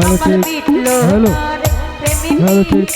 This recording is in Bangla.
হ্যালো আমার ঠিক হ্যালো হ্যালো ঠিক